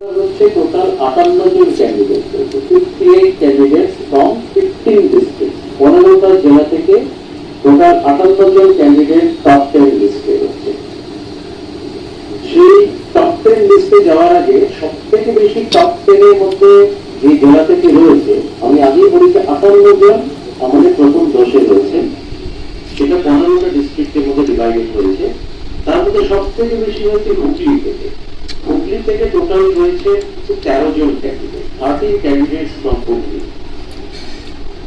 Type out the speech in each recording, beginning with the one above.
হচ্ছে পনেরোটা আগে সব থেকে বেশি মধ্যে যে থেকে রয়েছে, আমি আগেই আমাদের প্রথম রয়েছে। সেটা পনেরোটা ডিস্ট্রিক্টের মধ্যে ডিভাইডেড হয়েছে। তার মধ্যে সব থেকে বেশি হয়েছে হুগলি থেকে থেকে টোটাল রয়েছে তেরো জন ক্যান্ডিডেট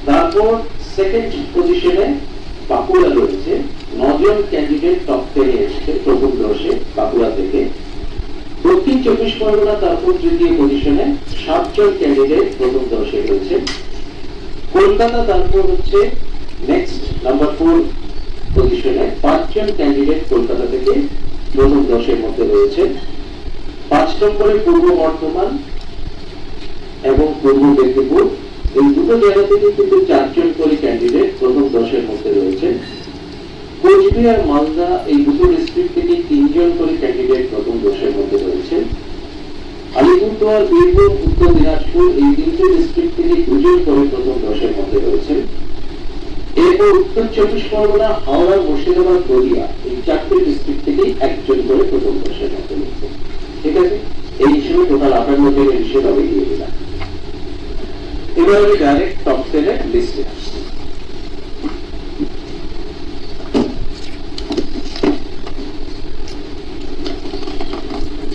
তারপর সেকেন্ড পজিশনে বাঁকুড়া রয়েছে, নজন ক্যান্ডিডেট টপ টেনে প্রথম দশে বাঁকুড়া থেকে। দক্ষিণ চব্বিশ পরগনা তারপর তৃতীয় পজিশনে সাতজন ক্যান্ডিডেট প্রথম দশে রয়েছে। কলকাতা তারপর হচ্ছে নেক্সট নাম্বার ফোর পজিশনে পাঁচজন ক্যান্ডিডেট কলকাতা থেকে প্রথম দশের মধ্যে রয়েছে। পাঁচ নম্বরে পূর্ব বর্ধমান এবং পূর্ব মেদিনীপুর। এই দুটো জায়গা থেকে কিন্তু চারজন করে ক্যান্ডিডেট প্রথম দশের মধ্যে রয়েছে। কোচবিহার, মালদা এই দুটো ডিস্ট্রিক্ট থেকে তিনজন করে ক্যান্ডিডেট প্রথম দশের মধ্যে রয়েছে। আলিপুরদুয়ার, বীরভূম, উত্তর দিনাজপুর এই তিনটে ডিস্ট্রিক্ট থেকে দুজন করে প্রথম দশের মধ্যে রয়েছে। এরপর উত্তর চব্বিশ পরগনা, হাওড়া, মুর্শিদাবাদ নদিয়া এই চারটে ডিস্ট্রিক্ট থেকে একজন করে প্রথম দশের মধ্যে রয়েছে। ঠিক আছে? এই হিসেবে টোটাল আটান্ন জনের হিসেবে আমি দিয়ে দিলাম। এবার আমি ডাইরেক্ট টপ টেনের লিস্টে আসছি।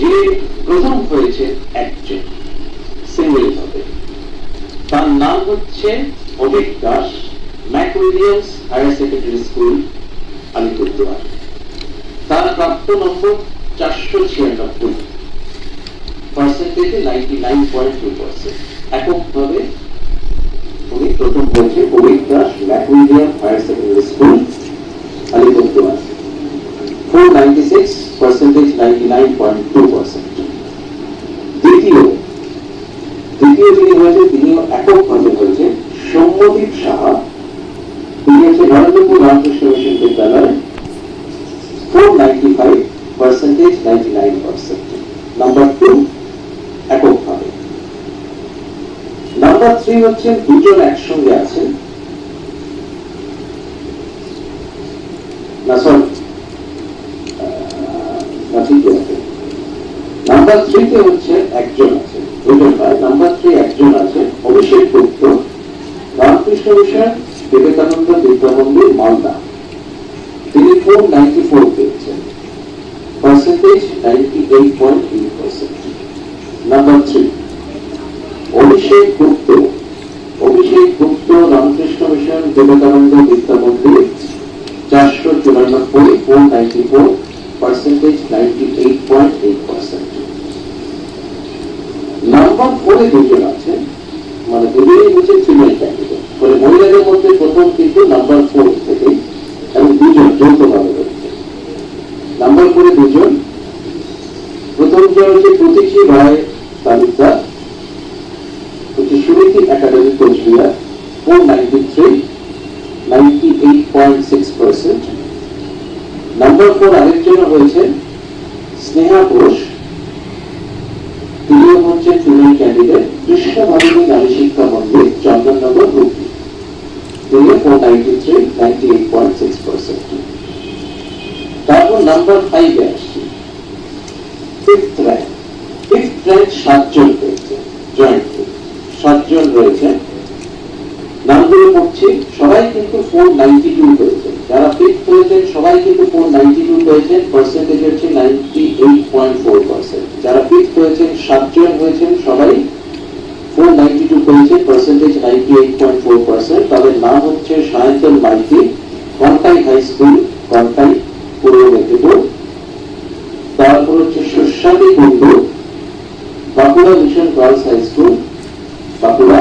যে প্রথম হয়েছে একজন সিঙ্গেল ভাবে তার নাম হচ্ছে Abhik Das McWilliams higher secondary school, Alipurduar. তার প্রাপ্ত নম্বর চারশো ছিয়ানব্বই। পার্সেন্ট দ্বিতীয় দ্বিতীয় যিনি এককভাবে হয়েছে, সৌম্যদীপ সাহা। তিনি হচ্ছে Narendrapur Ramakrishna mission Vidyalaya four ninety five percentage ninety two এককভাবে নাম্বার হচ্ছেন, দুজন একসঙ্গে আছেন। নাম্বার থ্রিতে বিবেকানন্দ মালদা। তিনি ninety four point number three. Abhishek Gupta Abhishek Gupta Ramakrishna mission Vivekananda Vidya Mandir চারশো চুরানব্বই four ninety four percentage ninety eight point eight percent number ফোরে দুজন আছে মানে দুজনেই হচ্ছে ফিমেল ক্যান্ডিডেট মানে মহিলাদের মধ্যে প্রথম কিন্তু নাম্বার ফোর থেকে এবং দুজন যৌথভাবে রয়েছে। নাম্বার ফোরে দুজন। প্রথম জন হচ্ছে প্রতীকী রায় তালুকদার হচ্ছে Suniti academy Cooch Behar six percent number four আরেকজন হয়েছে স্নেহা ঘোষ তিনিও হচ্ছে ফিমেল ক্যান্ডিডেট ভাবিনী নারী শিক্ষা মন্দির, চন্দননগর হুগলি তিনি four ninety three ninety eight point six percent তারপর নাম্বার ফাইভে আসছি। ফিফথ র্যাঙ্ক ফিফথ র্যাঙ্ক সাতজন পেয়েছে জয়েন্টলি সাতজন রয়েছে নামগুলো পড়ছি, সবাই কিন্তু ফোর নাইনটি টু পেয়েছেন যারা ফিফথ হয়েছেন সবাই কিন্তু ফোর নাইনটি টু পেয়েছেন পার্সেন্টেজ হচ্ছে ninety eight point four percent যারা ফিফথ হয়েছেন সাতজন হয়েছেন, সবাই ফোর নাইনটি টু পেয়েছেন percentage ninety eight point four percent তাদের নাম হচ্ছে সায়ন্তন মাইতি, কন্টাই হাই স্কুল কন্টাই পূর্ব মেদিনীপুর। তারপর হচ্ছে Suswadi Kundu Bankura mission girls high school Bankura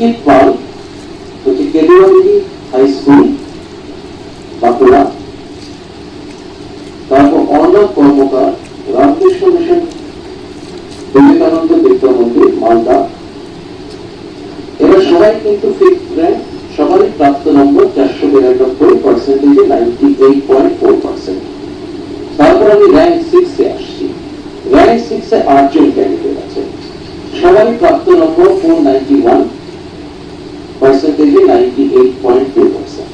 Ankit Pal হচ্ছে কেদুয়াদি হাই স্কুল বাঁকুড়া তারপর অর্ণব কর্মকার, রামকৃষ্ণ মিশন, বিবেকানন্দ বিদ্যা মন্দির, মালদা। এরা সবাই কিন্তু ফিফথ র্যাঙ্ক সবারই প্রাপ্ত নম্বর চারশো বিরানব্বই পার্সেন্টেজে ninety eight point four percent তারপর আমি র্যাঙ্ক সিক্সে আসছি। র্যাঙ্ক সিক্সে আটজন ক্যান্ডিডেট আছে। সবারই প্রাপ্ত নম্বর four ninety one পার্সেন্টেজে ninety eight point two percent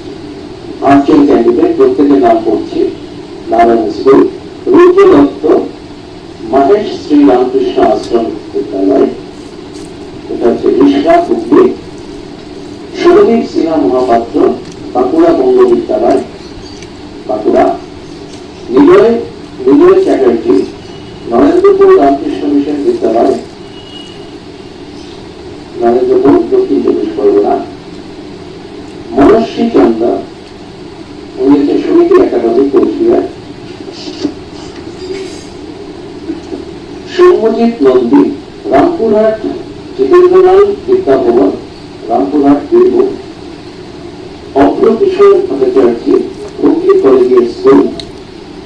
আটজন ক্যান্ডিডেট প্রত্যেকের নাম পড়ছি নারায়ণ স্কুল রুদ্র দত্ত, মহেশ শ্রী রামকৃষ্ণ আশ্রম বিদ্যালয়। এটা হচ্ছে রিসরা হুগলি সুরদীপ সিনহা মহাপাত্র, বাঁকুড়া বঙ্গ বিদ্যালয়। বাঁকুড়া। নিলয় নিলয় চ্যাটার্জি, নরেন্দ্রপুর রামকৃষ্ণ মিশন বিদ্যালয়। নরেন্দ্রপুর দক্ষিণ চব্বিশ পরগনা মনস্বী চন্দ্র উনি হচ্ছে Samiti academy Cooch Behar Soumyajit Nandi Rampurhat, Jitendralal, Vidyabhavan, Rampurhat Birbhum Aprakishore Bhattacharya Hooghly collegiate school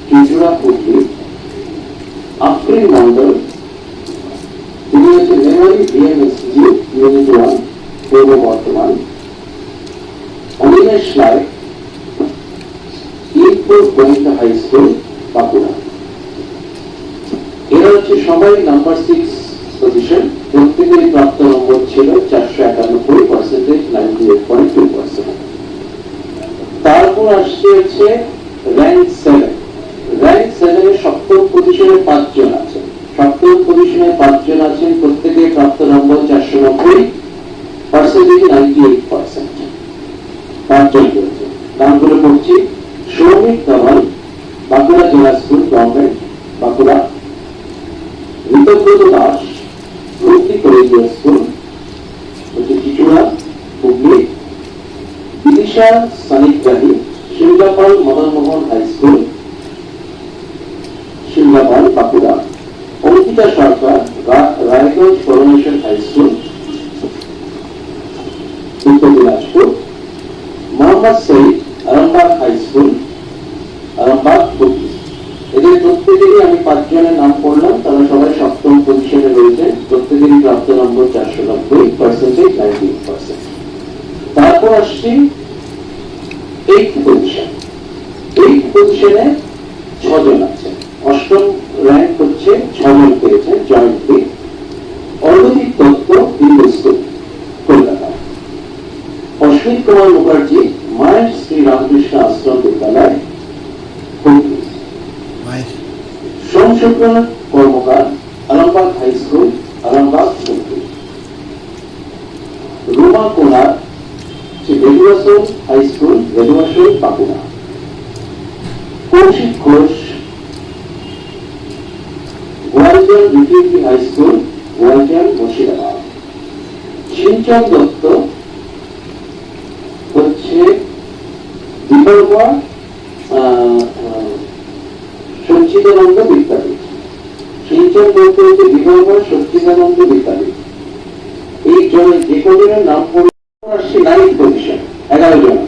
Chuchura Hooghly Afrin Mondal তিনি হচ্ছে Memari B M institute unit one Purba Bardhaman. Animesh নায়ক ইনপুর গোয়েন্দা high school Bankura এরা হচ্ছে সবাই number six position প্রত্যেকের প্রাপ্ত নম্বর ছিল চারশো একানব্বই percentage ninety eight point two percent তারপর আসছে হচ্ছে র্যাঙ্ক সেভেন র্যাঙ্ক সেভেনে সপ্তম পজিশনে পাঁচজন আছেন সপ্তম পজিশনে পাঁচজন আছেন প্রত্যেকের প্রাপ্ত নম্বর চারশো নব্বই পার্সেন্টেজ নাইনটি এইট পার্সেন্ট পাঁচজন রয়েছে নামগুলো পড়ছি সৌমিক দামাল বাঁকুড়া জেলা স্কুল গভর্নমেন্ট বাঁকুড়া ঋতব্রত দাস ভর্তি কলেজিয়া স্কুল হচ্ছে Chuchura Hooghly Bidisha Sanigrahi Simlapal Madanmohan high school, Simlapal Bankura. Ankita Sarkar Raiganj coronation high school, Uttar Dinajpur. Mohammad Saeed Arambagh high school, Arambagh এদের প্রত্যেকেরই আমি পাঁচজনের নাম পড়লাম, তারা সবাই সপ্তম পজিশনে রয়েছে। প্রত্যেকেরই প্রাপ্ত নম্বর চারশো নব্বই পার্সেন্টেজ নাইনটি পার্সেন্ট তারপর আসছি এইট পজিশন পজিশনে ছজন আছে। অষ্টম র্যাঙ্ক হচ্ছে ছজন পেয়েছে জয়েন্টলি অর্গদীপ দত্ত হিন্দু স্কুল কলকাতা। অশ্বিন কুমার মুখার্জি মায়ের Shri Ramakrishna Ashram Vidyalaya Hooghly Karmakar Alambagh high school Alambagh Hooghly Ruma Konar Shri Reduasal high school Reduasal Bankura. School Goaljar Murshidabad Sinchan Dutta হচ্ছে সচ্চিদানন্দ বিদ্যাপীঠ সিঞ্চন বলতে হচ্ছে বিকল্প সচ্চিদানন্দ বিদ্যাপীঠ এই যে কজনের নাম পড়ে আসছে নাইন পজিশন এগারো জন।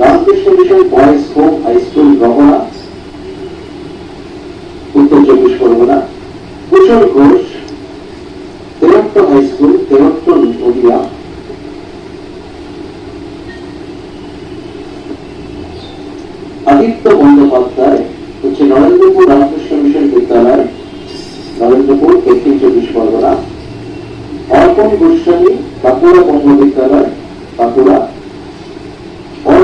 Ramakrishna mission boys home high school Uttar চব্বিশ পরগনা কুশল ঘোষ, তেরত্ত হাই স্কুল, তেরত্ত নদিয়া। আদিত্য বন্দ্যোপাধ্যায় হচ্ছে নরেন্দ্রপুর রামকৃষ্ণ মিশন বিদ্যালয়, নরেন্দ্রপুর দক্ষিণ চব্বিশ পরগনা। অর্পণ গোস্বামী, বাঁকুড়া বঙ্গ বিদ্যালয়, বাঁকুড়া।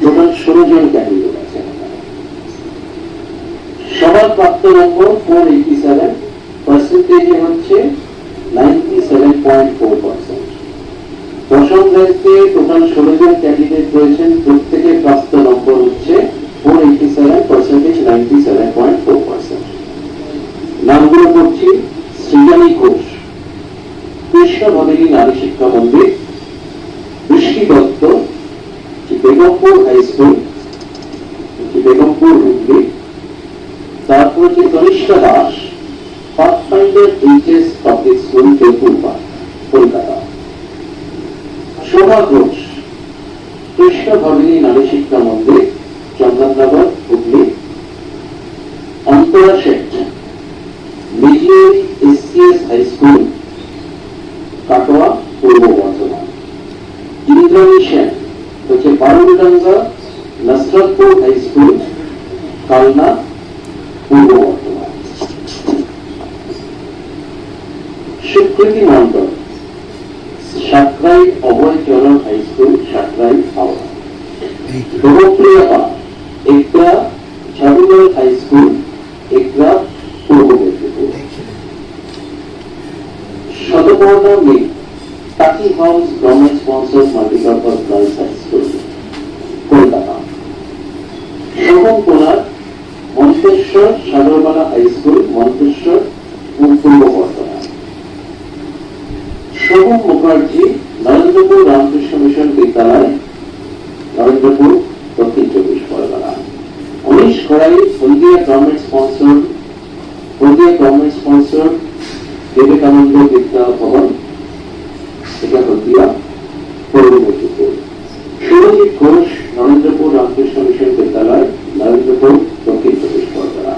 টোটাল ষোলো জন সবার প্রাপ্ত নম্বর ফোর এইটি সেভেন পার্সেন্টেজে হচ্ছে ninety seven point four percent দশম ব্যাচে টোটাল ষোলো জন ক্যান্ডিডেট রয়েছেন, প্রত্যেকের প্রাপ্ত নম্বর হচ্ছে four eighty seven percentage ninety seven point four percent নামগুলো করছি সৃজনী ঘোষ কৃষ্ণ ভবেলী নারী শিক্ষা মন্দির বৃষ্টি দত্ত বেগমপুর হাই স্কুল বেগমপুর হুগলি তারপর হচ্ছে Tanishtha Das pathfinder H S public school Jaipur park Kolkata Shobha Ghosh Krishna Bhagini Nari Shiksha Mandir Chandannagar Hooghly. Antara Sheth মিডিয়ারি S C S high school, Katwa, Purba Bardhaman. Indrani Sen, হচ্ছে Barudanga Nasratpur high school, Kalna, Purba Bardhaman. Swikriti Mondal Sakrai Abhay Charan high school Sakrai Howrah Pal Ekra high school Ekra Purba Medinipur. Shatoparna মিল Taki house government sponsor multipurpose girls high school Kolkata. Shovan Kumar Manteswar Sagarbala high school Manteswar, Purba Shovan Mukherjee Narendrapur Ramakrishna mission Vidyalaya Narendrapur Dakshin চব্বিশ পরগনা। উনিশ Kharai, Haldia government sponsor Haldia government sponsor Vivekananda Vidya Bhavan, এটা Haldia Purba Medinipur Surajit Ghosh Narendrapur Ramakrishna mission Vidyalaya Narendrapur Dakshin চব্বিশ Pargana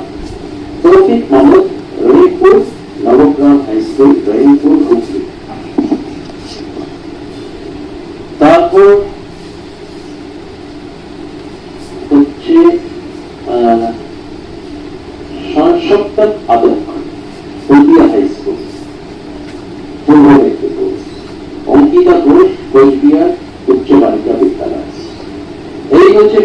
Taufiq Mohammad Rahimpur Nabagram high school Rahimpur Hooghly তারপর হচ্ছে আহ, Sanshaptak Adak Haldia high school. Purba Medinipur. Ankita Ghosh Cooch Behar উচ্চ বালিকা বিদ্যালয়। এই হচ্ছে